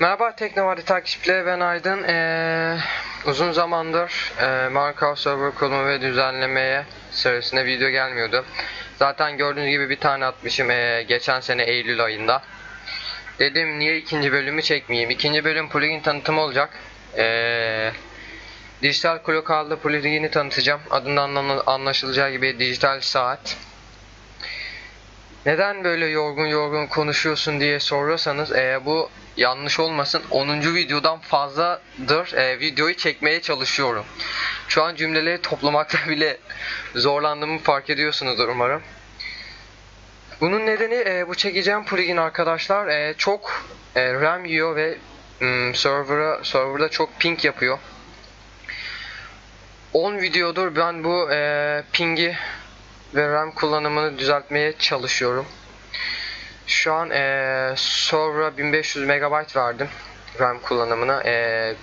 Merhaba Teknovadi takipçileri ben Aydın. Ee, uzun zamandır e, Markov server kurulumu ve düzenlemeye serisinde video gelmiyordu. Zaten gördüğünüz gibi bir tane atmışım e, geçen sene Eylül ayında. Dedim niye ikinci bölümü çekmeyeyim. İkinci bölüm plugin tanıtımı olacak. Ee, dijital Clock adlı plugin'i tanıtacağım. Adından anla- anlaşılacağı gibi dijital saat. Neden böyle yorgun yorgun konuşuyorsun diye soruyorsanız eğer bu yanlış olmasın 10. videodan fazladır e, videoyu çekmeye çalışıyorum. Şu an cümleleri toplamakta bile zorlandığımı fark ediyorsunuzdur umarım. Bunun nedeni e, bu çekeceğim plugin arkadaşlar e, çok e, RAM yiyor ve mm, server'a serverda çok ping yapıyor. 10 videodur ben bu e, pingi ve RAM kullanımını düzeltmeye çalışıyorum. Şu an eee server'a 1500 MB verdim RAM kullanımına. Eee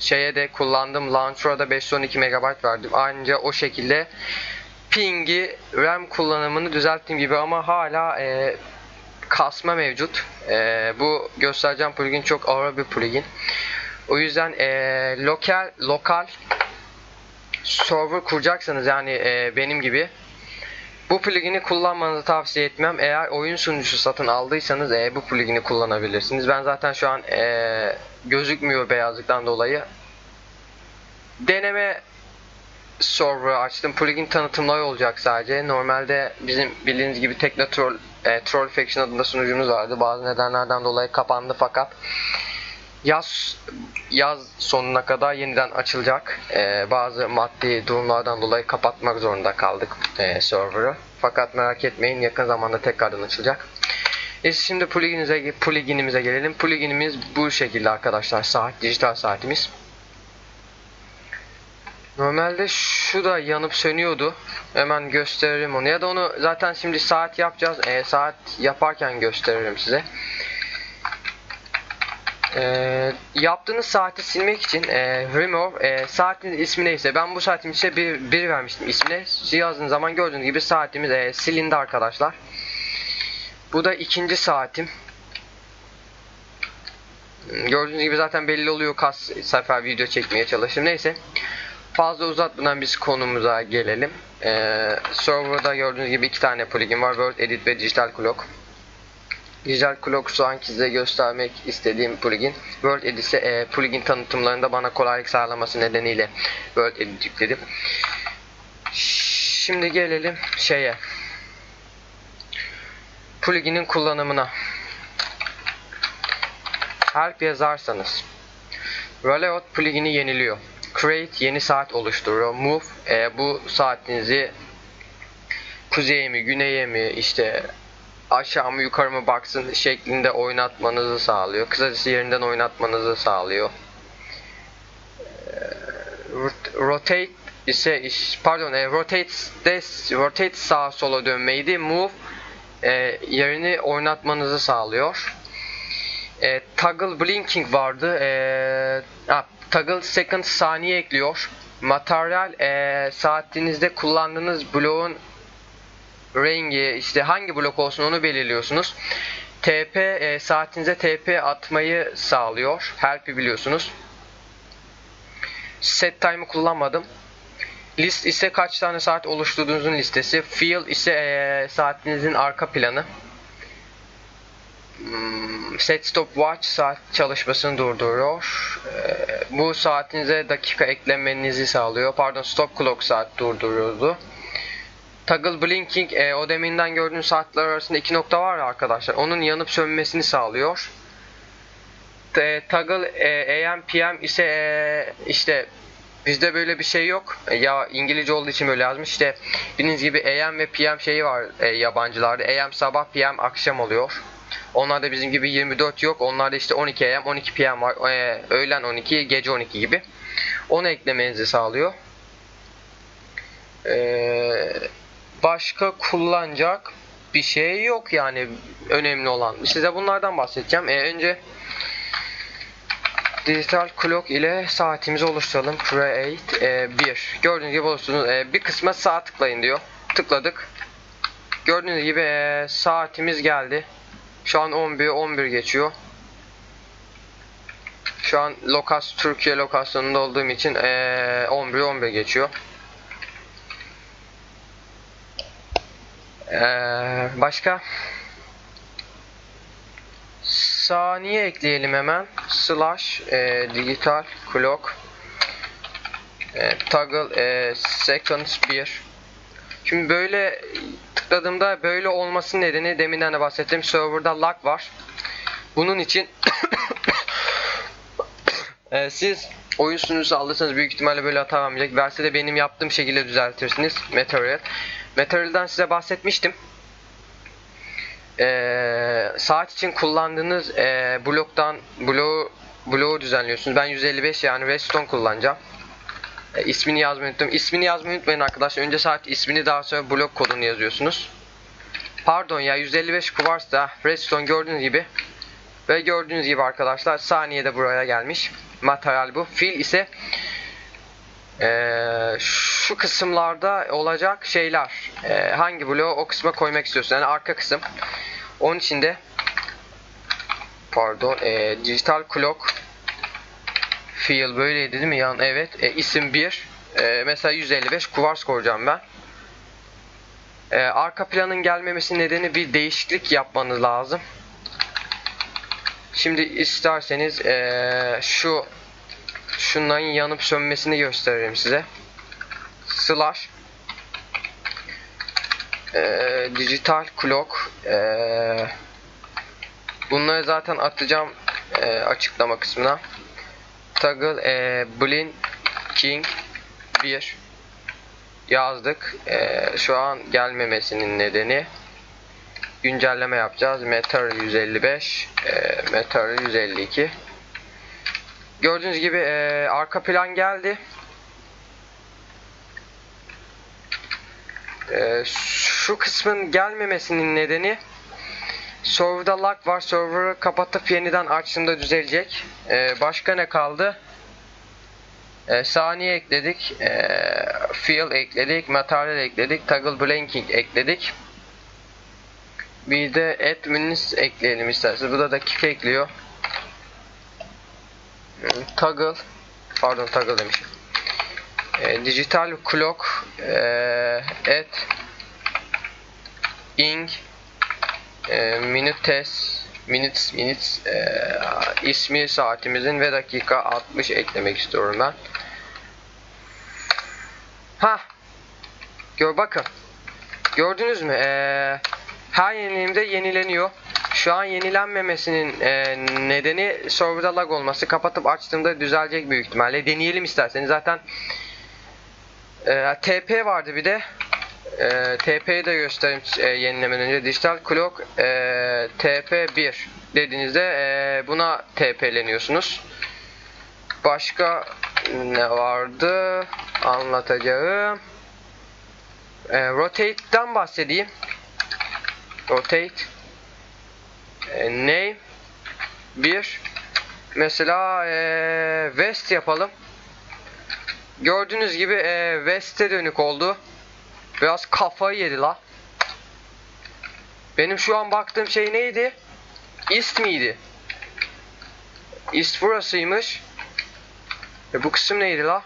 şeye de kullandım launcher'a da 512 MB verdim. Ayrıca o şekilde ping'i RAM kullanımını düzelttiğim gibi ama hala eee, kasma mevcut. Eee, bu göstereceğim plugin çok ağır bir plugin. O yüzden eee, lokal lokal server kuracaksanız yani eee, benim gibi bu plugin'i kullanmanızı tavsiye etmem. Eğer oyun sunucusu satın aldıysanız e, bu plugin'i kullanabilirsiniz. Ben zaten şu an e, gözükmüyor beyazlıktan dolayı. Deneme server açtım. Plugin tanıtımları olacak sadece. Normalde bizim bildiğiniz gibi Tekno Troll, e, Troll Faction adında sunucumuz vardı. Bazı nedenlerden dolayı kapandı fakat yaz yaz sonuna kadar yeniden açılacak. Ee, bazı maddi durumlardan dolayı kapatmak zorunda kaldık e, server'ı. Fakat merak etmeyin yakın zamanda tekrardan açılacak. E şimdi pluginimize, pluginimize gelelim. Pluginimiz bu şekilde arkadaşlar. Saat, dijital saatimiz. Normalde şu da yanıp sönüyordu. Hemen gösteririm onu. Ya da onu zaten şimdi saat yapacağız. E, saat yaparken gösteririm size. Ee, yaptığınız saati silmek için e, remove e, saatin ismi neyse ben bu saatim ise bir, bir vermiştim ismine yazdığınız zaman gördüğünüz gibi saatimiz e, silindi arkadaşlar. Bu da ikinci saatim. Gördüğünüz gibi zaten belli oluyor kaç sefer video çekmeye çalıştım. Neyse fazla uzatmadan biz konumuza gelelim. Ee, serverda gördüğünüz gibi iki tane plugin var. Word Edit ve Digital Clock Digital Clock şu an size göstermek istediğim plugin. World Edit'e e, plugin tanıtımlarında bana kolaylık sağlaması nedeniyle World Edit yükledim. Şimdi gelelim şeye. Plugin'in kullanımına. Help yazarsanız Rollout plugin'i yeniliyor. Create yeni saat oluşturuyor. Move e, bu saatinizi kuzeye mi, güneye mi, işte aşağı mı yukarı mı baksın şeklinde oynatmanızı sağlıyor. Kısacası yerinden oynatmanızı sağlıyor. Ee, rot- Rotate ise pardon e, rotate de rotate sağa sola dönmeydi. Move e, yerini oynatmanızı sağlıyor. E, toggle blinking vardı. E, ha, toggle second saniye ekliyor. Materyal e, saatinizde kullandığınız bloğun rengi işte hangi blok olsun onu belirliyorsunuz. TP e, saatinize TP atmayı sağlıyor. Help'i biliyorsunuz. Set time'ı kullanmadım. List ise kaç tane saat oluşturduğunuzun listesi. Field ise e, saatinizin arka planı. Hmm, Set stopwatch saat çalışmasını durduruyor. E, bu saatinize dakika eklemenizi sağlıyor. Pardon stop clock saat durduruyordu. Toggle blinking e, o deminden gördüğünüz saatler arasında iki nokta var ya arkadaşlar. Onun yanıp sönmesini sağlıyor. T- toggle e, AM PM ise e, işte bizde böyle bir şey yok. E, ya İngilizce olduğu için böyle yazmış. İşte bildiğiniz gibi AM ve PM şeyi var e, yabancılarda. AM sabah PM akşam oluyor. Onlarda bizim gibi 24 yok. Onlarda işte 12 AM 12 PM var. E, öğlen 12 gece 12 gibi. Onu eklemenizi sağlıyor. Eee başka kullanacak bir şey yok yani önemli olan. Size bunlardan bahsedeceğim. E, önce dijital clock ile saatimizi oluşturalım. Create e, 1. Gördüğünüz gibi oluşturdunuz. E, bir kısma sağ tıklayın diyor. Tıkladık. Gördüğünüz gibi e, saatimiz geldi. Şu an 11 11 geçiyor. Şu an lokas Türkiye lokasyonunda olduğum için eee 11 11 geçiyor. Eee, başka saniye ekleyelim hemen. Slash eee, digital clock eee, toggle eee, seconds 1 Şimdi böyle tıkladığımda böyle olmasının nedeni deminden de bahsettim. Serverda lag var. Bunun için Ee, siz oyun sunucusu alırsanız büyük ihtimalle böyle hata vermeyecek. Verse de benim yaptığım şekilde düzeltirsiniz. Material. Material'dan size bahsetmiştim. Ee, saat için kullandığınız ee, bloktan bloğu bloğu düzenliyorsunuz. Ben 155 yani redstone kullanacağım. E, ismini yazmayı unuttum. İsmini yazmayı unutmayın arkadaşlar. Önce saat ismini daha sonra blok kodunu yazıyorsunuz. Pardon ya 155 kuvarsa redstone gördüğünüz gibi ve gördüğünüz gibi arkadaşlar saniyede buraya gelmiş. Materyal bu. Fil ise eee, şu kısımlarda olacak şeyler. Eee, hangi bloğu o kısma koymak istiyorsun. Yani arka kısım. Onun için de pardon eee, dijital clock fiil böyleydi değil mi? Yan evet. E, isim 1. E, mesela 155 kuvars koyacağım ben. E, arka planın gelmemesi nedeni bir değişiklik yapmanız lazım. Şimdi isterseniz eee, şu şunların yanıp sönmesini göstereyim size. Slash eee, digital clock eee, bunları zaten atacağım eee, açıklama kısmına. Toggle eee blinking 1 yazdık. Eee, şu an gelmemesinin nedeni güncelleme yapacağız. Meteor 155, e, Meteor 152. Gördüğünüz gibi e, arka plan geldi. E, şu kısmın gelmemesinin nedeni serverda lag var. Server'ı kapatıp yeniden açtığımda düzelecek. E, başka ne kaldı? E, saniye ekledik. E, fill ekledik. Material ekledik. Toggle blinking ekledik. Bir de admins ekleyelim isterseniz. Bu da dakika ekliyor. Toggle pardon toggle demişim. E, digital clock e, at ing e, minutes minutes minutes e, ismi saatimizin ve dakika 60 eklemek istiyorum ben. Ha. Gör bakın. Gördünüz mü? Ee, her yeniliğimde yenileniyor. Şu an yenilenmemesinin e, nedeni serverda lag olması. Kapatıp açtığımda düzelecek büyük ihtimalle. Deneyelim isterseniz. Zaten e, TP vardı bir de. E, TP'yi de göstereyim e, yenilemeden önce. Digital Clock e, TP1 dediğinizde e, buna TP'leniyorsunuz. Başka ne vardı anlatacağım. E, rotate'den bahsedeyim. Rotate name bir mesela e, west yapalım. Gördüğünüz gibi e, west'e dönük oldu. Biraz kafayı yedi la. Benim şu an baktığım şey neydi? East miydi? East burasıymış. E bu kısım neydi la?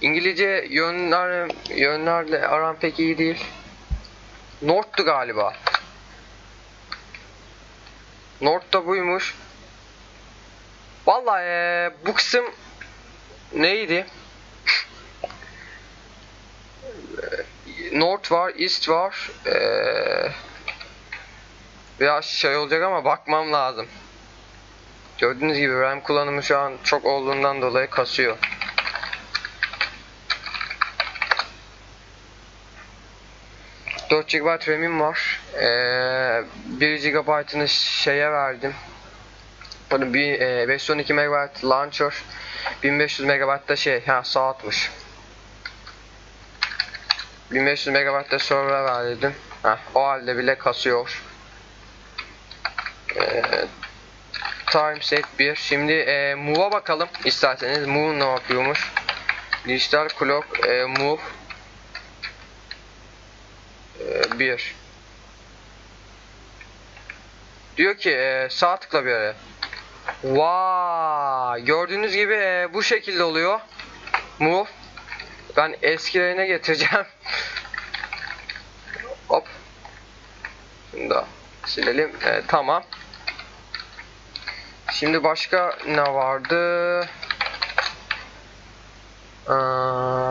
İngilizce yönler yönlerle aram pek iyi değil. North'tu galiba. North da buymuş. Vallahi ee, bu kısım neydi? North var, East var. Ee, biraz şey olacak ama bakmam lazım. Gördüğünüz gibi RAM kullanımı şu an çok olduğundan dolayı kasıyor. GB RAM'im var. Ee, 1 GB'ını şeye verdim. Bunu bir e, 512 MB launcher, 1500 MB da şey, ha saatmiş. 1500 MB da server verdim. Heh, o halde bile kasıyor. Ee, time set 1. Şimdi e, move'a bakalım isterseniz. Move ne yapıyormuş? Digital clock e, move e, 1. Diyor ki e, sağ tıkla bir araya. Vay, gördüğünüz gibi e, bu şekilde oluyor. Move. Ben eskilerine getireceğim. Hop. Şunu da silelim. E, tamam. Şimdi başka ne vardı? Aa,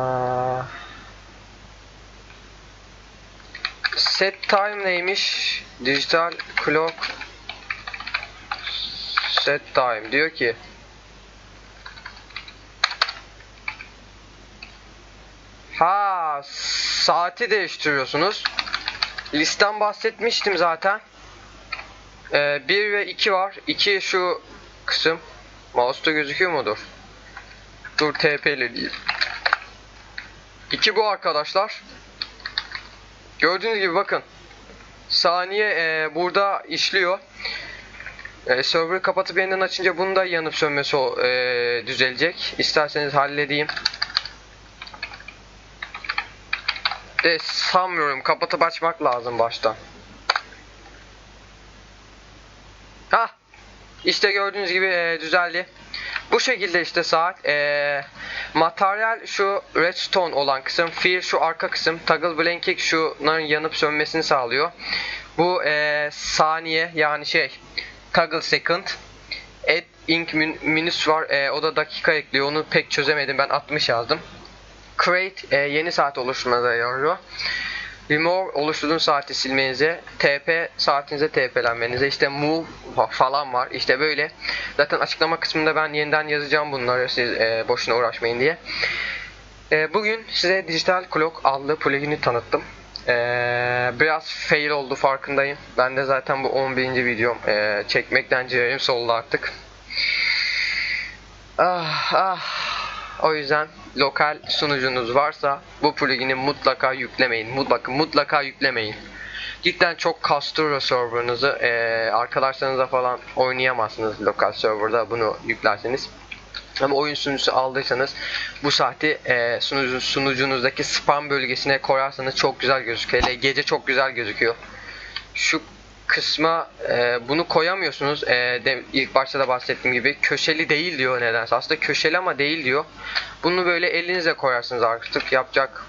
set time neymiş? Digital clock set time diyor ki Ha saati değiştiriyorsunuz. Listten bahsetmiştim zaten. Ee, 1 ve 2 var. 2 şu kısım. Mouse'da gözüküyor mudur? Dur TP ile değil. 2 bu arkadaşlar. Gördüğünüz gibi bakın. Saniye e, burada işliyor. E, server'ı kapatıp yeniden açınca bunun da yanıp sönmesi e, düzelecek. İsterseniz halledeyim. De sanmıyorum. Kapatıp açmak lazım baştan. Ha, işte gördüğünüz gibi e, düzeldi. Bu şekilde işte saat. E, materyal şu redstone olan kısım. Fear şu arka kısım. Toggle blanking şunların yanıp sönmesini sağlıyor. Bu e, saniye yani şey toggle second. Add ink min- minutes var. E, o da dakika ekliyor. Onu pek çözemedim. Ben 60 yazdım. Create e, yeni saat oluşturmanıza yarıyor. Remove oluşturduğun saati silmenize, TP saatinize TP'lenmenize, işte move fa- falan var. İşte böyle. Zaten açıklama kısmında ben yeniden yazacağım bunları siz e, boşuna uğraşmayın diye. E, bugün size Digital Clock adlı plugin'i tanıttım. E, biraz fail oldu farkındayım. Ben de zaten bu 11. videom. E, çekmekten ciğerim soldu artık. Ah ah. O yüzden lokal sunucunuz varsa bu plugin'i mutlaka yüklemeyin. Bakın mutlaka yüklemeyin. Cidden çok kastırıyor serverınızı. Ee, arkadaşlarınızla falan oynayamazsınız lokal serverda bunu yüklerseniz. Ama oyun sunucusu aldıysanız bu saati e, sunucu, sunucunuzdaki spam bölgesine koyarsanız çok güzel gözüküyor. Hele gece çok güzel gözüküyor. Şu kısma e, bunu koyamıyorsunuz. E, de, ilk başta da bahsettiğim gibi köşeli değil diyor nedense. Aslında köşeli ama değil diyor. Bunu böyle elinize koyarsınız artık. Yapacak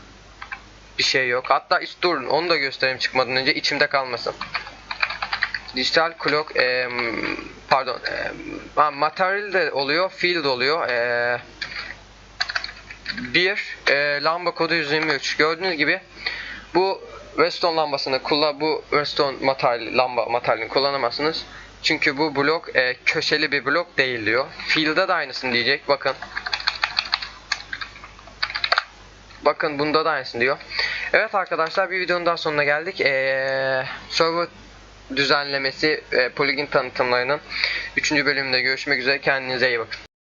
bir şey yok. Hatta ist durun onu da göstereyim çıkmadan önce içimde kalmasın. Dijital clock e, pardon e, material de oluyor, field oluyor. E, bir e, lamba kodu 123. Gördüğünüz gibi bu redstone lambasını kullan bu redstone materyal lamba materyalini kullanamazsınız. Çünkü bu blok e, köşeli bir blok değil diyor. Field'da da aynısını diyecek. Bakın. Bakın bunda da aynısını diyor. Evet arkadaşlar bir videonun daha sonuna geldik. Ee, server düzenlemesi, e, plugin tanıtımlarının 3. bölümünde görüşmek üzere. Kendinize iyi bakın.